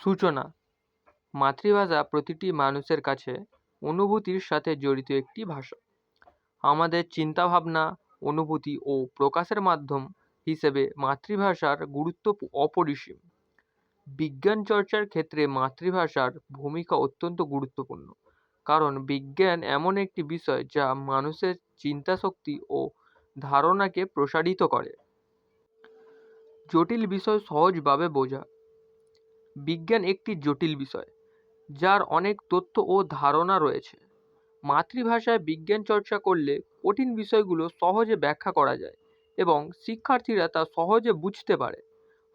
সূচনা। মাতৃভাষা প্রতিটি মানুষের কাছে অনুভূতির সাথে জড়িত একটি ভাষা। আমাদের চিন্তাভাবনা, অনুভূতি ও প্রকাশের মাধ্যম হিসেবে মাতৃভাষার গুরুত্ব অপরিসীম। বিজ্ঞান চর্চার ক্ষেত্রে মাতৃভাষার ভূমিকা অত্যন্ত গুরুত্বপূর্ণ। কারণ বিজ্ঞান এমন একটি বিষয় যা মানুষের চিন্তাশক্তি ও ধারণাকে প্রসারিত করে। জটিল বিষয় সহজভাবে বোঝা বিজ্ঞান একটি জটিল বিষয়, যার অনেক তথ্য ও ধারণা রয়েছে। মাতৃভাষায় বিজ্ঞান চর্চা করলে কঠিন বিষয়গুলো সহজে ব্যাখ্যা করা যায় এবং শিক্ষার্থীরা তা সহজে বুঝতে পারে।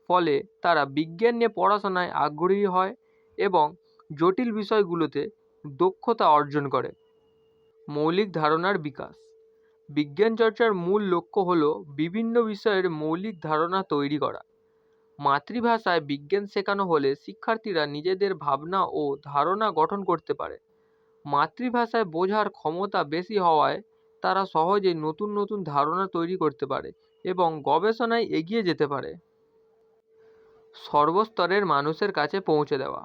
ফলে তারা বিজ্ঞান নিয়ে পড়াশোনায় আগ্রহী হয় এবং জটিল বিষয়গুলোতে দক্ষতা অর্জন করে। মৌলিক ধারণার বিকাশ। বিজ্ঞান চর্চার মূল লক্ষ্য হল বিভিন্ন বিষয়ের মৌলিক ধারণা তৈরি করা। মাতৃভাষায় বিজ্ঞান শেখানো হলে শিক্ষার্থীরা নিজেদের ভাবনা ও ধারণা গঠন করতে পারে। মাতৃভাষায় বোঝার ক্ষমতা বেশি হওয়ায় তারা সহজেই নতুন নতুন ধারণা তৈরি করতে পারে এবং গবেষণায় এগিয়ে যেতে পারে। সর্বস্তরের মানুষের কাছে পৌঁছে দেওয়া।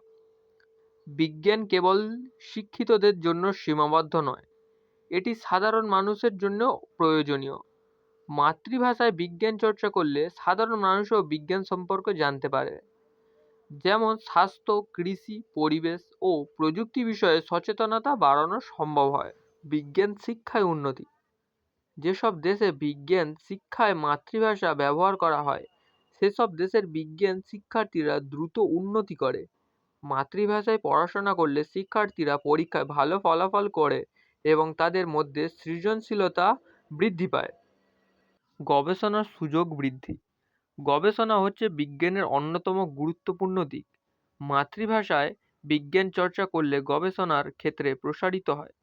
বিজ্ঞান কেবল শিক্ষিতদের জন্য সীমাবদ্ধ নয়, এটি সাধারণ মানুষের জন্য প্রয়োজনীয়। মাতৃভাষায় বিজ্ঞান চর্চা করলে সাধারণ মানুষও বিজ্ঞান সম্পর্কে জানতে পারে। যেমন স্বাস্থ্য, কৃষি, পরিবেশ ও প্রযুক্তি বিষয়ে সচেতনতা বাড়ানো সম্ভব হয়। বিজ্ঞান শিক্ষায় উন্নতি। যেসব দেশে বিজ্ঞান শিক্ষায় মাতৃভাষা ব্যবহার করা হয়, সেসব দেশের বিজ্ঞান শিক্ষার্থীরা দ্রুত উন্নতি করে। মাতৃভাষায় পড়াশোনা করলে শিক্ষার্থীরা পরীক্ষায় ভালো ফলাফল করে এবং তাদের মধ্যে সৃজনশীলতা বৃদ্ধি পায়। গবেষণার সুযোগ বৃদ্ধি। গবেষণা হচ্ছে বিজ্ঞানের অন্যতম গুরুত্বপূর্ণ দিক। মাতৃভাষায় বিজ্ঞান চর্চা করলে গবেষণার ক্ষেত্রে প্রসারিত হয়।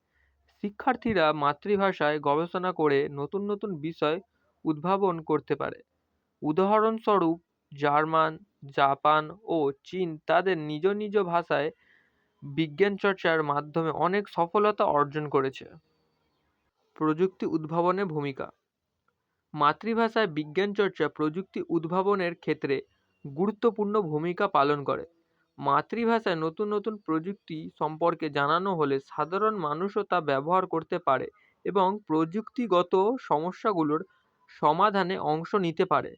শিক্ষার্থীরা মাতৃভাষায় গবেষণা করে নতুন নতুন বিষয় উদ্ভাবন করতে পারে। উদাহরণস্বরূপ জার্মান, জাপান ও চীন তাদের নিজ নিজ ভাষায় বিজ্ঞান চর্চার মাধ্যমে অনেক সফলতা অর্জন করেছে। প্রযুক্তি উদ্ভাবনে ভূমিকা মাতৃভাষায় বিজ্ঞান চর্চা প্রযুক্তি উদ্ভাবনের ক্ষেত্রে গুরুত্বপূর্ণ ভূমিকা পালন করে। মাতৃভাষায় নতুন নতুন প্রযুক্তি সম্পর্কে জানানো হলে সাধারণ মানুষও তা ব্যবহার করতে পারে এবং প্রযুক্তিগত সমস্যাগুলোর সমাধানে অংশ নিতে পারে।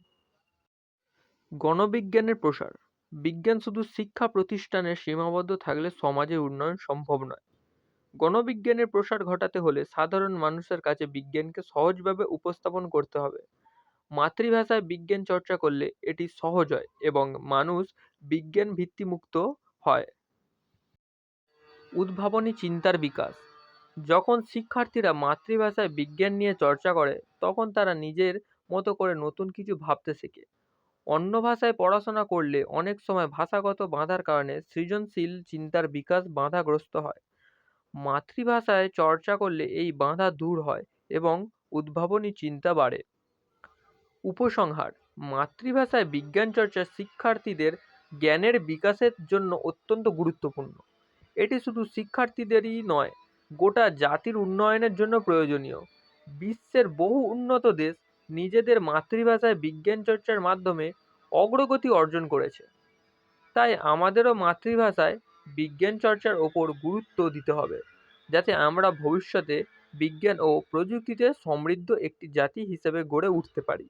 গণবিজ্ঞানের প্রসার। বিজ্ঞান শুধু শিক্ষা প্রতিষ্ঠানে সীমাবদ্ধ থাকলে সমাজের উন্নয়ন সম্ভব নয়। গণবিজ্ঞানের প্রসার ঘটাতে হলে সাধারণ মানুষের কাছে বিজ্ঞানকে সহজভাবে উপস্থাপন করতে হবে। মাতৃভাষায় বিজ্ঞান চর্চা করলে এটি সহজ হয় এবং মানুষ বিজ্ঞান ভিত্তিমুক্ত হয়। উদ্ভাবনী চিন্তার বিকাশ। যখন শিক্ষার্থীরা মাতৃভাষায় বিজ্ঞান নিয়ে চর্চা করে, তখন তারা নিজের মতো করে নতুন কিছু ভাবতে শেখে। অন্য ভাষায় পড়াশোনা করলে অনেক সময় ভাষাগত বাধার কারণে সৃজনশীল চিন্তার বিকাশ বাধাগ্রস্ত হয়। মাতৃভাষায় চর্চা করলে এই বাঁধা দূর হয় এবং উদ্ভাবনী চিন্তা বাড়ে। উপসংহার, মাতৃভাষায় বিজ্ঞান চর্চা শিক্ষার্থীদের জ্ঞানের বিকাশের জন্য অত্যন্ত গুরুত্বপূর্ণ। এটি শুধু শিক্ষার্থীদেরই নয়, গোটা জাতির উন্নয়নের জন্য প্রয়োজনীয়। বিশ্বের বহু উন্নত দেশ নিজেদের মাতৃভাষায় বিজ্ঞান চর্চার মাধ্যমে অগ্রগতি অর্জন করেছে। তাই আমাদেরও মাতৃভাষায় বিজ্ঞান চর্চার ওপর গুরুত্ব দিতে হবে, যাতে আমরা ভবিষ্যতে বিজ্ঞান ও প্রযুক্তিতে সমৃদ্ধ একটি জাতি হিসেবে গড়ে উঠতে পারি।